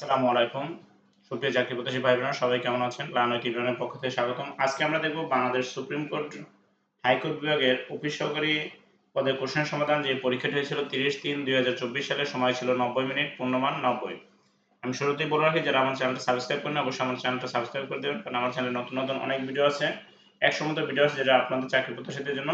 আসসালামু আলাইকুম। সুপ্রিয় চাকরি প্রত্যাশী ভাই বোনেরা সবাই কেমন আছেন? লানো টিউটোরিয়ালের পক্ষ থেকে স্বাগতম। আজকে আমরা দেখব Bangladesh supreme court, high court বিভাগের অফিস সহকারী পদের কোশ্চেন সমাধান যে পরীক্ষাটি হয়েছিল তিরিশ তিন দুই হাজার চব্বিশ সালে, সময় ছিল নব্বই মিনিট, পূর্ণমান নব্বই। আমি শুরুতেই বলে রাখি, যারা আমার চ্যানেলটা সাবস্ক্রাইব করেন অবশ্যই আমার চ্যানেলটা সাবস্ক্রাইব করে দেবেন, কারণ আমার চ্যানেলে নতুন নতুন অনেক ভিডিও আছে। একশো মতো ভিডিও আছে যেটা আপনাদের চাকরি প্রত্যাশীদের জন্য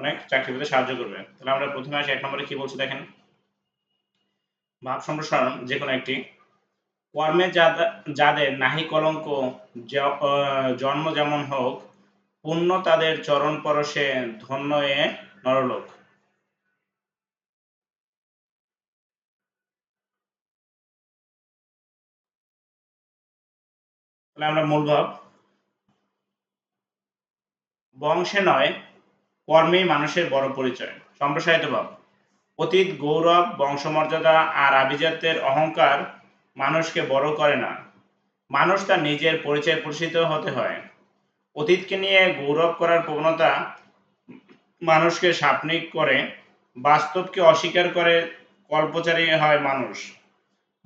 অনেক চাকরি পেতে সাহায্য করবে। তাহলে আমরা প্রথমে আসি, এক নম্বরে কি বলছি দেখেন। ভাব সম্প্রসারণ যে কোনো একটি কর্মে যাদের নাহি কলঙ্ক জন্ম যেমন হোক, পুণ্য তাদের চরণ পরশে ধন্য এ নরলোক। আমরা মূল ভাব। বংশে নয়, কর্মেই মানুষের বড় পরিচয়। সম্প্রসারিত ভাব। অতীত গৌরব, বংশমর্যাদা আর আভিজাত্যের অহংকার মানুষকে বড় করে না। মানুষ তার নিজের পরিচয় প্রতিষ্ঠিত হতে হয়। অতীতকে নিয়ে গৌরব করার প্রবণতা মানুষকে সাপনিক করে, বাস্তবকে অস্বীকার করে কল্পচারী হয় মানুষ।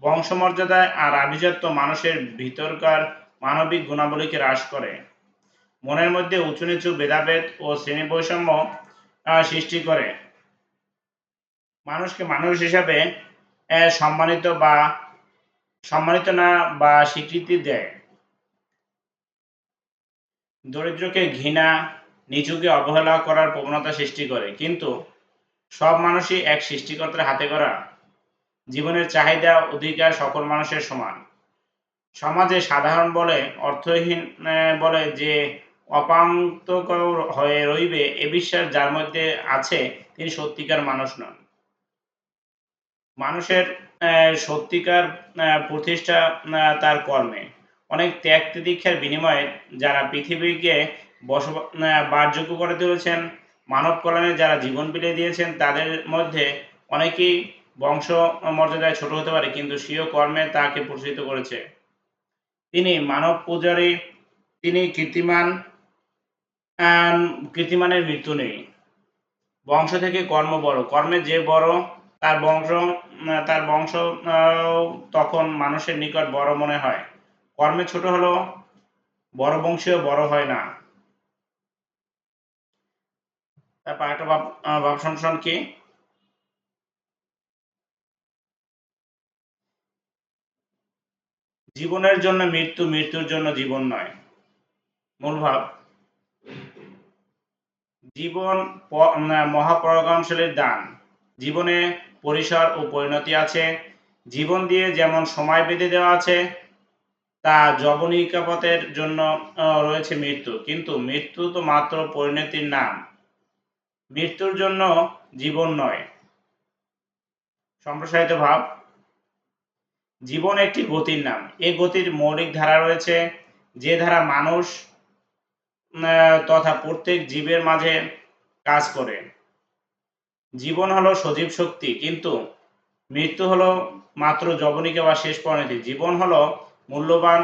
বংশমর্যাদায় আর আভিজাত্য মানুষের ভিতরকার মানবিক গুণাবলীকে হ্রাস করে। মনের মধ্যে উঁচু নিচু ভেদাভেদ ও শ্রেণি বৈষম্য সৃষ্টি করে। মানুষকে মানুষ হিসাবে সম্মানিত বা সম্মানিত না বা স্বীকৃতি দেয়। দরিদ্রকে ঘৃণা, নিচুকে অবহেলা করার প্রবণতা সৃষ্টি করে। কিন্তু সব মানুষই এক সৃষ্টিকর্তার হাতে করা জীবনের চাহিদা, অধিকার সকল মানুষের সমান। সমাজে সাধারণ বলে, অর্থহীন বলে যে অপাঙ্ক্তকর হয়ে রইবে, এ বিশ্বাস যার মধ্যে আছে তিনি সত্যিকার মানুষ নন। মানুষের সত্যিকার প্রতিষ্ঠা তার কর্মে। অনেক ত্যাগ তিতিক্ষার বিনিময়ে যারা পৃথিবীকে বাসযোগ্য করে তুলেছেন, মানব কল্যাণে যারা জীবন বিলিয়ে দিয়েছেন, তাদের মধ্যে অনেকেই বংশ মর্যাদায় ছোট হতে পারে, কিন্তু স্বীয় কর্মে তাকে প্রসারিত করেছে। তিনি মানব পূজারী, তিনি কীর্তিমান কীর্তিমানের মৃত্যু নেই। বংশ থেকে কর্ম বড়। কর্মে যে বড় তার বংশ তার বংশ তখন মানুষের নিকট বড় মনে হয়। কর্মে ছোট হলো বড় বংশীয় বড় হয় না। তারপর একটা ভাব সংশোধন কি? জীবনের জন্য মৃত্যু মৃত্যুর জন্য জীবন নয়। মূল ভাব। জীবন উম, মহাপরাক্রমশালীর দান। জীবনে পরিসর ও পরিণতি আছে। জীবন দিয়ে যেমন সময় বেঁধে দেওয়া আছে, তা যবনিকাপথের জন্য রয়েছে মৃত্যু। কিন্তু মৃত্যু তো মাত্র পরিণতির নাম। মৃত্যুর জন্য জীবন নয়। সম্প্রসারিত ভাব, জীবন একটি গতির নাম। এই গতির মৌলিক ধারা রয়েছে। যে ধারা মানুষ তথা প্রত্যেক জীবের মাঝে কাজ করে। জীবন হলো সজীব শক্তি, কিন্তু মৃত্যু হলো মাত্র যবনিকা বা শেষ পরিণতি। জীবন হলো মূল্যবান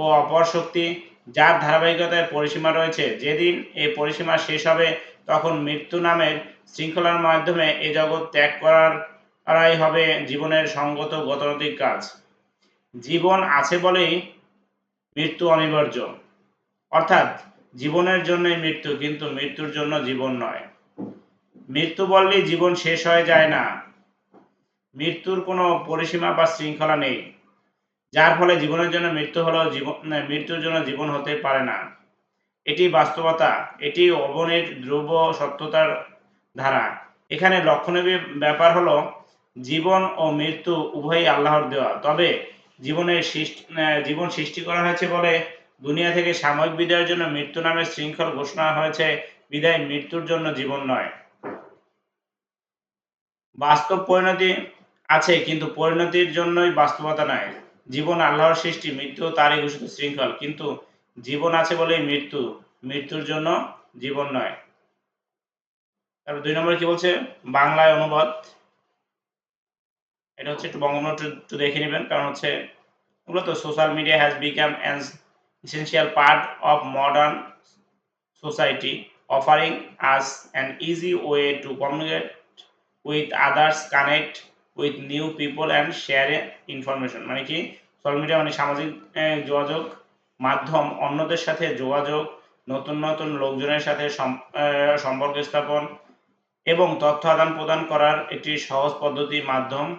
ও অপর শক্তি যার ধারাবাহিকতায় পরিসীমা রয়েছে। যেদিন এই পরিসীমা শেষ হবে, তখন মৃত্যু নামের শৃঙ্খলার মাধ্যমে এ জগৎ ত্যাগ করার করাই হবে জীবনের সঙ্গত গতানুগতিক কাজ। জীবন আছে বলেই মৃত্যু অনিবার্য। অর্থাৎ জীবনের জন্যই মৃত্যু, কিন্তু মৃত্যুর জন্য জীবন নয়। মৃত্যু বললেই জীবন শেষ হয়ে যায় না। মৃত্যুর কোনো পরিসীমা বা শৃঙ্খলা নেই। যার ফলে জীবনের জন্য মৃত্যু হলো জীবন মৃত্যুর জন্য জীবন হতে পারে না। এটি বাস্তবতা, এটি অবনের ধ্রুব সত্যতার ধারা। এখানে লক্ষণীয় ব্যাপার হলো, জীবন ও মৃত্যু উভয়ই আল্লাহর দেওয়া। তবে জীবনের সৃষ্টি জীবন সৃষ্টি করা হয়েছে বলে দুনিয়া থেকে সাময়িক বিদায়ের জন্য মৃত্যু নামের শৃঙ্খল ঘোষণা হয়েছে। বিদায় মৃত্যুর জন্য জীবন নয়। বাস্তব পরিণতি আছে, কিন্তু পরিণতির জন্যই বাস্তবতা নয় জীবন আল্লাহর সৃষ্টি, মৃত্যু তারই ঘোষিত শৃঙ্খল। কিন্তু জীবন আছে বলেই মৃত্যু, মৃত্যুর জন্য জীবন নয়। তারপর দুই নম্বরে কি বলছে? বাংলায় অনুবাদ। এটা হচ্ছে একটু বঙ্গবন্ধু একটু দেখে নেবেন, কারণ হচ্ছে মূলত social media has become an essential part of modern society, offering us an easy way to communicate with others connect with new people and share information মানে কি? সোশ্যাল মিডিয়া মানে সামাজিক যোগাযোগ মাধ্যম অন্যদের সাথে যোগাযোগ নতুন নতুন লোকজনের সাথে সম- সম্পর্ক স্থাপন এবং তথ্য আদান প্রদান করার একটি সহজ পদ্ধতি মাধ্যম।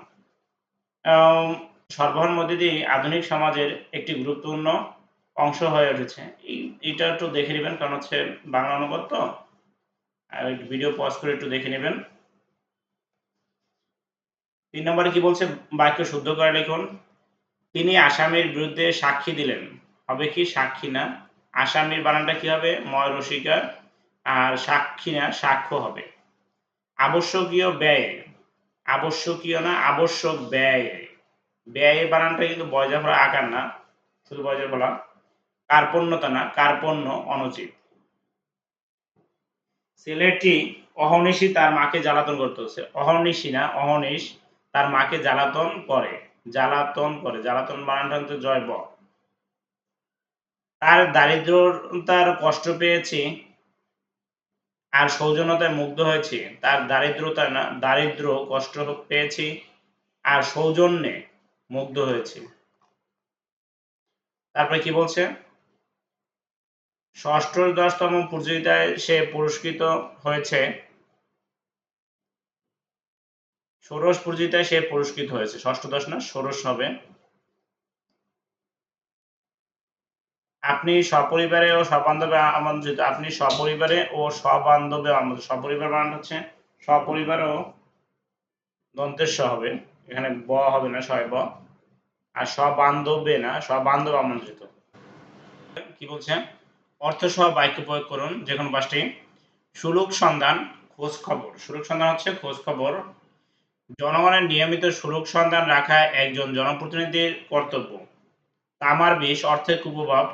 আহ, সরবরাহের মধ্যে দিয়ে আধুনিক সমাজের একটি গুরুত্বপূর্ণ অংশ হয়ে উঠেছে। এইটা একটু দেখে নেবেন কারণ হচ্ছে বাংলা অনুবাদ তো। আর ভিডিও পজ করে একটু দেখে নেবেন। তিন নম্বরে কি বলছে? বাক্য শুদ্ধ করে লিখুন। তিনি আসামির বিরুদ্ধে সাক্ষী দিলেন। হবে কি? সাক্ষী না। আসামির বানানটা কি হবে? ময় রসিকার আর সাক্ষী না, সাক্ষ্য হবে। আবশ্যকীয় ব্যয়। আবশ্যকীয় না, আবশ্যক ব্যয়। ব্যয় বানানটা কিন্তু বয়জাফরা আকার না। শুধু বলা। কার্পণ্যতা না, কার্পণ্য অনুচিত। ছেলেটি অহর্নিশি তার মাকে জ্বালাতন করতেছে অহর্নিশি না অহর্নিশ তার মাকে জ্বালাতন করে। জ্বালাতন করে। জ্বালাতন বানানটা হচ্ছে জয় ব তার দারিদ্রতার কষ্ট পেয়েছি আর সৌজন্যতায় মুগ্ধ হয়েছি। তার দারিদ্রতা না, দারিদ্র কষ্ট পেয়েছি আর সৌজন্যে মুগ্ধ হয়েছি। তারপরে কি বলছে? ষষ্ঠ দশতম প্রতিযোগিতায় সে পুরস্কৃত হয়েছে। ষোড়শ প্রতিযোগিতায় সে পুরস্কৃত হয়েছে। ষষ্ঠদশ না ষোড়শ হবে। আপনি সপরিবারে ও সবান্ধবে আমন্ত্রিত, আপনি সপরিবারে ও সবান্ধবে আমন্ত্রিত। সপরিবার মানে হচ্ছে সপরিবার ও দন্তেশ্ব হবে। এখানে ব হবে না, ছয় ব। আর সবান্ধবে না, সবান্ধব আমন্ত্রিত। কি বলছে? অর্থ সহ বাক্য প্রয়োগ করুন, যে কোনো পাঁচটি। সুলুক সন্ধান, খোঁজ খবর। সুলুক সন্ধান হচ্ছে খোঁজ খবর। জনগণের নিয়মিত সুলুক সন্ধান রাখা একজন জনপ্রতিনিধির কর্তব্য। তামার বিষ অর্থের কুপ্রভাব।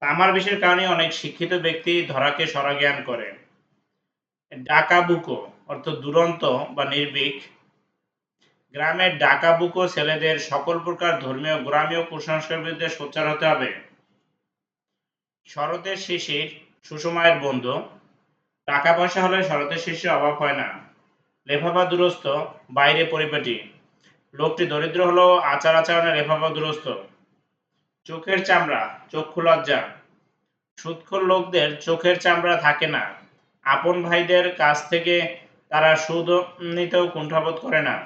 তামার বিষের কারণে অনেক শিক্ষিত ব্যক্তি ধরাকে সরা জ্ঞান করে। ডাকাবুকো অর্থ দুরন্ত বা নির্ভীক। গ্রামের ডাকাবুকো ছেলেদের সকল প্রকার ধর্মীয়, গ্রামীয় কুসংস্কার বিরুদ্ধে সোচ্চার হতে হবে। শরতের শিশির সুষমায়ের বন্ধু। টাকা পয়সা হলে শরতের শিশির অভাব হয় না। লেফাফা দুরস্ত বাইরে পরিপাটি। লোকটি দরিদ্র হলেও আচার আচরণে লেফাফা দুরস্ত চোখের চামড়া, চক্ষু লজ্জা। সুদখোর লোকদের চোখের চামড়া থাকে না। আপন ভাইদের কাছ থেকে তারা সুদ নিতেও কুণ্ঠাবোধ করে না।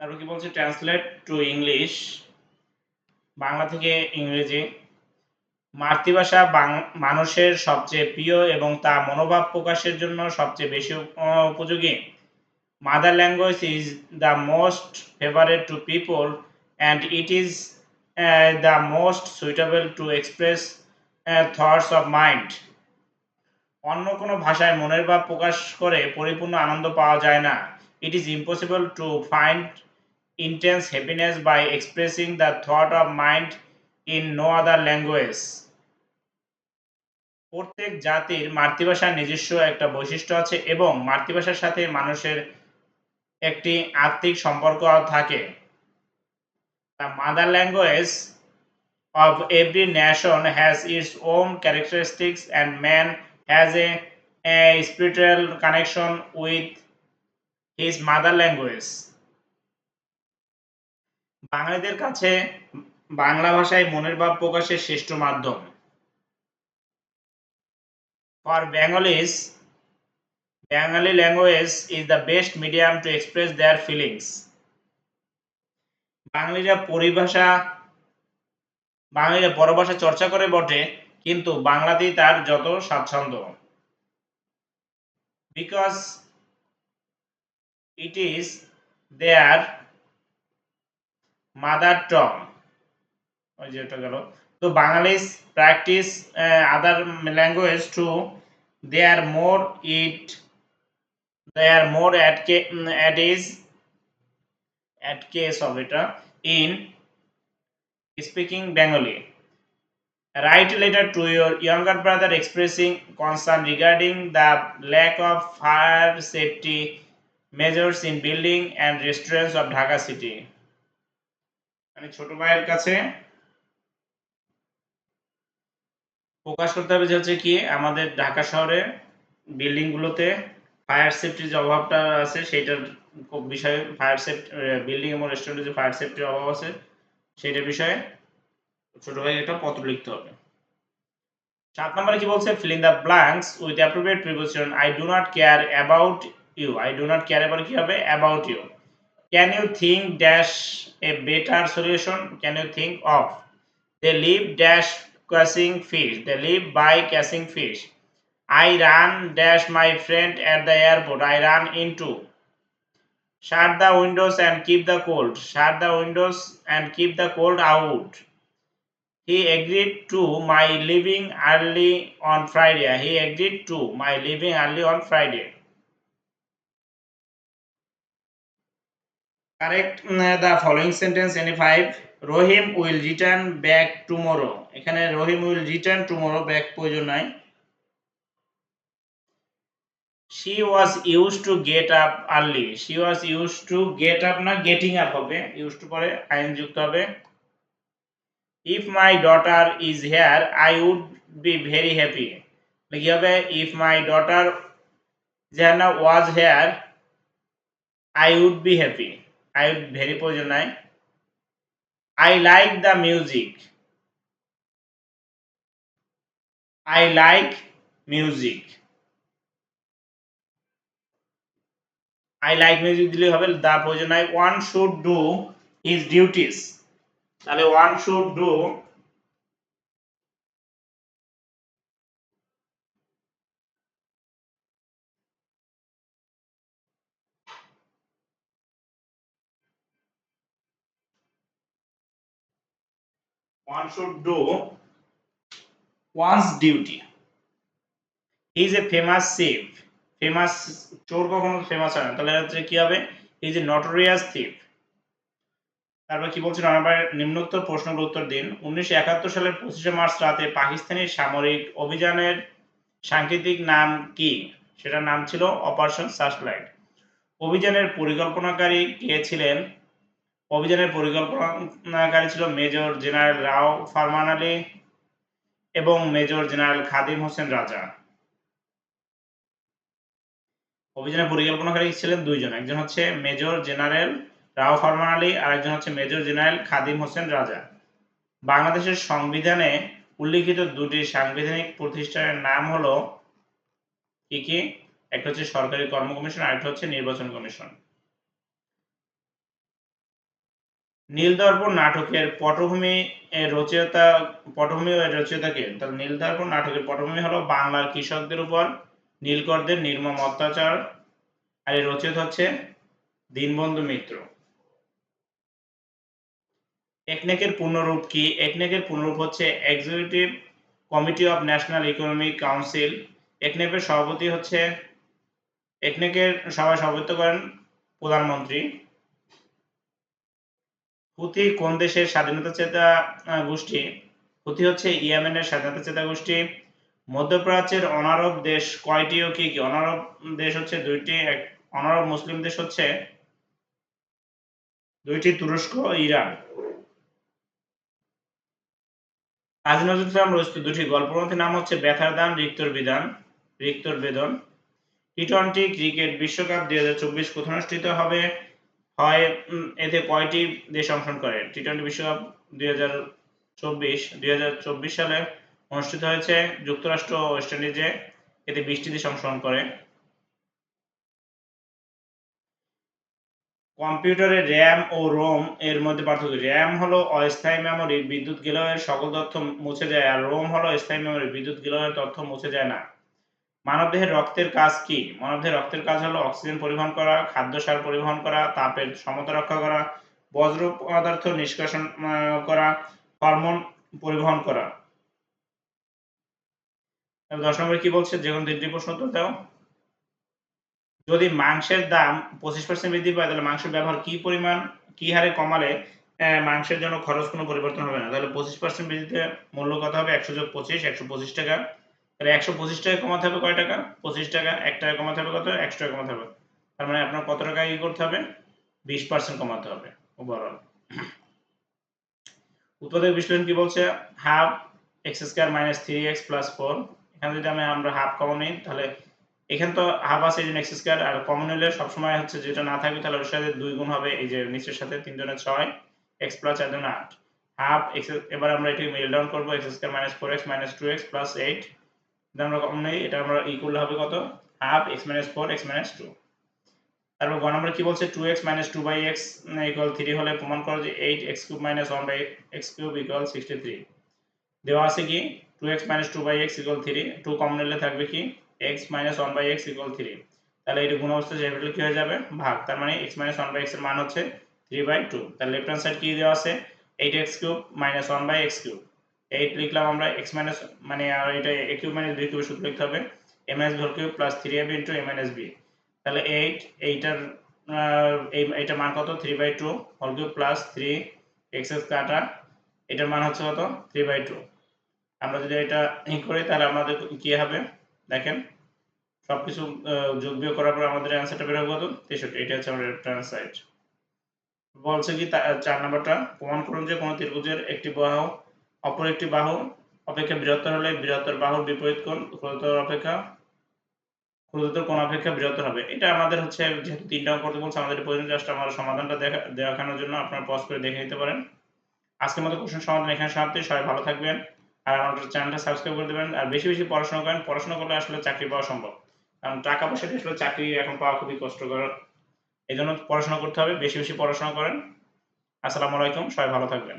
তারপর কি বলছে? ট্রান্সলেট টু ইংলিশ বাংলা থেকে ইংরেজি। মাতৃভাষা মানুষের সবচেয়ে প্রিয় এবং তা মনোভাব প্রকাশের জন্য সবচেয়ে বেশি উপযোগী। Mother language is the most favourite to people and it is the most suitable to express thoughts of mind অন্য কোনো ভাষায় মনের ভাব প্রকাশ করে পরিপূর্ণ আনন্দ পাওয়া যায় না। It is impossible to find intense happiness by expressing the thought of mind in no other language. প্রত্যেক জাতির মাতৃভাষার নিজস্ব একটা বৈশিষ্ট্য আছে এবং মাতৃভাষার সাথে মানুষের একটি আত্মিক সম্পর্ক থাকে। The mother language of every nation has its own characteristics and man has a spiritual connection with his mother language বাঙালিদের কাছে বাংলা ভাষায় মনের ভাব প্রকাশের শ্রেষ্ঠ মাধ্যম। For Bengalis Bengali language is the best medium to express their feelings বাঙালিরা পরিভাষা, বাঙালিরা পরভাষা চর্চা করে বটে, কিন্তু বাংলাতেই তার যত স্বাচ্ছন্দ্য। Because it is their mother tongue ওই যে ওটা গেল তো Bengalis practise other language to they are more it they are more at K at ease at case of এটা in speaking Bengali Write a letter to your younger brother expressing concern regarding the lack of fire safety measures in building and restaurants of Dhaka city. মানে ছোট ভাইয়ের কাছে প্রকাশ করতে হবে যে হচ্ছে কি আমাদের ঢাকা শহরে বিল্ডিং গুলোতে ফায়ার সেফটির যে অভাবটা আছে সেটার বিষয়ে ফায়ার সেফটি বিল্ডিং এবং রেস্টুরেন্টে যে ফায়ার সেফটির অভাব আছে সেটার বিষয়ে ছোট ভাই একটা পত্র লিখতে হবে। সাত নম্বরে কি বলছে? Fill in the blanks with appropriate preposition I do not care about you I do not care এবার কি হবে? About you can you think dash a better solution can you think of they live dash catching fish. They live by catching fish. I ran dash my friend at the airport. I ran into. Shut the windows and keep the cold. Shut the windows and keep the cold out. He agreed to my leaving early on Friday. He agreed to my leaving early on Friday. Uh, the following sentence any five. Rohim will return back tomorrow. এখানে রহিম will return tomorrow back প্রয়োজন নাই she was used to get up early she was used to get up না getting up হবে used to পরে আইন যুক্ত হবে if my daughter is here i would be very happy কি হবে if my daughter যেন was here i would be happy i very প্রয়োজন নাই। I like the music I like music I like music দিলে হবে দা প্রয়োজন নাই। One should do his duties তাহলে one should do one should do one's duty. He is a famous thief. Famous চোর কখনো ফেমাস হয় না। তাহলে হচ্ছে কি হবে? এই যে নটোরিয়াস থিপ তারপর কি বলছেন আমার নিম্নোক্ত প্রশ্নের উত্তর দিন। উনিশশো একাত্তর সালের পঁচিশে মার্চ রাতে পাকিস্তানি সামরিক অভিযানের সাংকেতিক নাম কি? সেটার নাম ছিল অপারেশন সার্চলাইট অভিযানের পরিকল্পনাকারী কে ছিলেন? অভিযানের পরিকল্পনাকারী ছিল মেজর জেনারেল রাও ফারমান আলী এবং মেজর জেনারেল খাদিম হোসেন রাজা। অভিযানের পরিকল্পনাকারী ছিলেন দুইজন, একজন হচ্ছে মেজর জেনারেল রাও ফরমান আলী আর একজন হচ্ছে মেজর জেনারেল খাদিম হোসেন রাজা। বাংলাদেশের সংবিধানে উল্লিখিত দুটি সাংবিধানিক প্রতিষ্ঠানের নাম হলো কি কি? একটা হচ্ছে সরকারি কর্ম কমিশন আর একটা হচ্ছে নির্বাচন কমিশন। নীলদর্পণ নাটকের পটভূমি রচয়িতা, পটভূমি রচয়িতাকে, তাহলে নীলদর্পণ নাটকের পটভূমি হলো বাংলার কৃষকদের উপর, নীলকরদের নির্মম অত্যাচার, আর এই রচিত হচ্ছে দীনবন্ধু মিত্র। একনেকের পূর্ণরূপ কি? একনেকের পূর্ণরূপ হচ্ছে executive committee of national economic council একনেকের সভাপতি হচ্ছে, একনেকের সভায় সভাপতিত্ব করেন প্রধানমন্ত্রী। হুতি কোন দেশের স্বাধীনতা চেতা গোষ্ঠী? হুতি হচ্ছে ইয়েমেনের স্বাধীনতা চেতা গোষ্ঠী। মধ্যপ্রাচ্যের অনারব দেশ কয়টি ও কি কি? অনারব দেশ হচ্ছে দুইটি অনারব মুসলিম দেশ হচ্ছে দুইটি তুরস্ক, ইরান। কাজী নজরুল ইসলাম রচিত দুটি গল্পগ্রন্থের নাম হচ্ছে ব্যথার দান রিক্তর বিধান, রিক্তর বেদন। টি টোয়েন্টি ক্রিকেট বিশ্বকাপ দুই হাজার চব্বিশ কোথায় অনুষ্ঠিত হবে? হয় এতে কয়টি দেশ অংশগ্রহণ করে? টি টোয়েন্টি বিশ্বকাপ দুই হাজার চব্বিশ, দুই হাজার চব্বিশ সালে অনুষ্ঠিত হয়েছে যুক্তরাষ্ট্র ও ওয়েস্ট ইন্ডিজে। এতে বিশটি দেশ অংশগ্রহণ করে। কম্পিউটারে র্যাম ও রোম এর মধ্যে পার্থক্য। র্যাম হলো অস্থায়ী মেমোরি, বিদ্যুৎ গেলেও সকল তথ্য মুছে যায়, আর রোম হলো স্থায়ী মেমোরি, বিদ্যুৎ গেলেও তথ্য মুছে যায় না। মানবদেহের রক্তের কাজ কি? মানবদেহের রক্তের কাজ হলো অক্সিজেন পরিবহন করা, খাদ্য সার পরিবহন করা, তাপের সমতা রক্ষা করা, বজ্র পদার্থ নিষ্কাশন করা, হরমোন পরিবহন করা। দশ নম্বরে কি বলছে? যে কোনো তিনটি প্রশ্ন উত্তর দাও। যদি মাংসের দাম পঁচিশ পার্সেন্ট বৃদ্ধি পায়, তাহলে মাংসের ব্যবহার কি পরিমাণ, কি হারে কমালে মাংসের জন্য খরচ কোনো পরিবর্তন হবে না? তাহলে পঁচিশ পার্সেন্ট বৃদ্ধিতে মূল্য কত হবে? একশো যোগ পঁচিশ, একশো পঁচিশ টাকা। তাহলে একশো পঁচিশ টাকা কমাতে হবে কয় টাকা? পঁচিশ টাকা, এক টাকা কমাতে হবে কত? একশো টাকা কমাতে হবে। তার মানে আপনার কত টাকা ই করতে হবে? বিশ পার্সেন্ট কমাতে হবে ওভারঅল উৎপাদক বিশ্লেষণ কি বলছে? Half x square minus three x plus four এখানে যদি আমি আমরা হাফ কমন নিই, তাহলে এখানে তো হাফ আছে এই জন্য এক্স স্কোয়ার আর কমন হলে সবসময় হচ্ছে যেটা না থাকবে তাহলে ওর সাথে দুই গুণ হবে, এই যে নিচের সাথে তিন জনের ছয় এক্স প্লাস চার জনের আট। হাফ এক্স এবার আমরা এটাকে মিল ডাউন করব x square minus four x minus two x plus eight আমরা কমন নেই? এটা আমরা ইকুয়াল হবে কত? Half x minus four x minus two তারপর গ নম্বর কি বলছে? Two x minus two by x equal three হলে প্রমাণ করো যে eight x cube minus one by x cube equal sixty three দেওয়া আছে কি? Two x minus two by x equal three two common নিলে থাকবে কি? X minus one by x equal three তাহলে এটা গুণ অবস্থা যে কি হয়ে যাবে? ভাগ। তার মানে এক্স মাইনাস ওয়ান বাই এক্সের মান হচ্ছে থ্রি বাই টু তাহলে লেফট হ্যান্ড সাইড কি দেওয়া আছে? Eight x cube minus one by x cube eight লিখলাম আমরা এক্স মাইনাস মানে আর এটা এ কিউব মাইনাস বি কিউবের সূত্র লিখতে হবে। M S whole cube plus three A B into M S B তাহলে এইট এইটার এই, এইটার মান কত? Three by two whole cube plus three x x কাটা। এটার মান হচ্ছে কত? থ্রি বাই টু আমরা যদি এটা ই করি, তাহলে আমাদের কি হবে? দেখেন, সবকিছু যোগ বিয়োগ করার পর আমাদের অ্যান্সারটা বের হবে কত? তেষট্টি। এটা হচ্ছে আমাদের লেফট সাইড বলছে কি চার নাম্বারটা প্রমাণ করুন যে কোনো ত্রিভুজের একটি বাহু অপর একটি বাহু অপেক্ষা বৃহত্তর হলে বৃহত্তর বাহুর বিপরীত কোণ, ক্ষুদ্রতর অপেক্ষা, ক্ষুদ্রতর কোণ অপেক্ষা বৃহত্তর হবে। এটা আমাদের হচ্ছে যেহেতু তিনটা অঙ্ক করতে বলছে, আমাদের প্রয়োজন জাস্ট আমার সমাধানটা দেখা, দেখানোর জন্য আপনারা পজ করে দেখে নিতে পারেন। আজকের মতো কোশ্চেন সমাধান এখানে সমাপ্তি। সবাই ভালো থাকবেন আর আমাদের চ্যানেলটা সাবস্ক্রাইব করে দেবেন আর বেশি বেশি পড়াশোনা করেন। পড়াশোনা করলে আসলে চাকরি পাওয়া সম্ভব। কারণ টাকা পয়সা দিয়ে আসলে চাকরি এখন পাওয়া খুবই কষ্টকর। এই জন্য পড়াশোনা করতে হবে, বেশি বেশি পড়াশোনা করেন। আসসালামু আলাইকুম, সবাই ভালো থাকবেন।